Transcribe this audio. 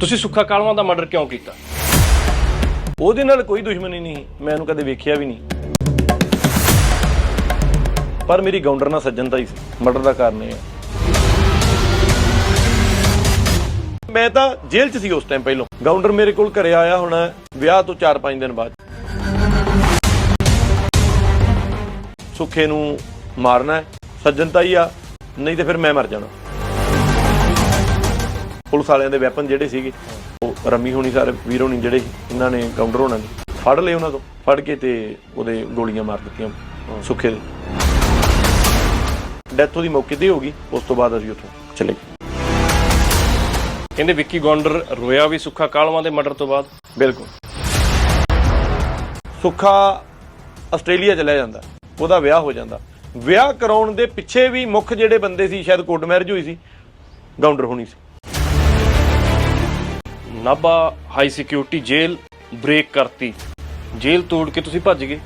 ਤੁਸੀਂ ਸੁੱਖਾ ਕਾਲਵਾ ਦਾ ਮਰਡਰ ਕਿਉਂ ਕੀਤਾ? ਉਹਦੇ ਨਾਲ ਕੋਈ ਦੁਸ਼ਮਣੀ ਨਹੀਂ, ਮੈਂ ਉਹਨੂੰ ਕਦੇ ਵੇਖਿਆ ਵੀ ਨਹੀਂ। ਪਰ ਮੇਰੀ ਗਾਉਂਡਰ ਨਾਲ ਸੱਜਣਤਾ ਹੀ ਸੀ, ਮਰਡਰ ਦਾ ਕਾਰਨ ਇਹ ਹੈ। ਮੈਂ ਤਾਂ ਜੇਲ੍ਹ 'ਚ ਸੀ ਉਸ ਟਾਈਮ ਪਹਿਲੋਂ। ਗਾਉਂਡਰ ਮੇਰੇ ਕੋਲ ਘਰੇ ਆਇਆ ਹੁਣ ਵਿਆਹ ਤੋਂ 4-5 ਦਿਨ ਬਾਅਦ। ਸੁੱਖੇ ਨੂੰ ਮਾਰਨਾ ਹੈ ਸੱਜਣਤਾ ਹੀ ਆ, ਨਹੀਂ ਤੇ ਫਿਰ ਮੈਂ ਮਰ ਜਾਣਾ। ਪੁਲਿਸ ਵਾਲਿਆਂ ਦੇ ਵੈਪਨ ਜਿਹੜੇ ਸੀਗੇ ਉਹ ਰੰਮੀ ਹੋਣੀ ਸਾਰੇ ਵੀਰ ਹੋਣੀ ਜਿਹੜੇ ਇਹਨਾਂ ਨੇ ਕਾਊਂਟਰ ਹੋਣਾ ਫੜ ਲਏ ਉਹਨਾਂ ਤੋਂ ਫੜ ਕੇ ਤੇ ਉਹਦੇ ਗੋਲੀਆਂ ਮਾਰ ਦਿੱਤੀਆਂ ਸੁੱਖੇ ਦੇ। ਡੈਥ ਉਹਦੀ ਮੌਕੇ ਤੇ ਹੀ ਗਈ ਉਸ ਤੋਂ ਬਾਅਦ ਅਸੀਂ ਉੱਥੋਂ ਚਲੇ ਗਏ। ਕਹਿੰਦੇ ਵਿੱਕੀ ਗੌਂਡਰ ਰੋਇਆ ਵੀ ਸੁੱਖਾ ਕਾਲਵਾ ਦੇ ਮਰਡਰ ਤੋਂ ਬਾਅਦ। ਬਿਲਕੁਲ। ਸੁੱਖਾ ਆਸਟ੍ਰੇਲੀਆ ਚਲਿਆ ਜਾਂਦਾ ਉਹਦਾ ਵਿਆਹ ਹੋ ਜਾਂਦਾ। ਵਿਆਹ ਕਰਾਉਣ ਦੇ ਪਿੱਛੇ ਵੀ ਮੁੱਖ ਜਿਹੜੇ ਬੰਦੇ ਸੀ ਸ਼ਾਇਦ ਕੋਰਟ ਮੈਰਿਜ ਹੋਈ ਸੀ ਗਾਉਂਡਰ ਹੋਣੀ ਸੀ। Nabha high security jail break ਕਰਤੀ। ਜੇਲ੍ਹ ਤੋੜ ਕੇ ਤੁਸੀਂ ਭੱਜ ਗਏ।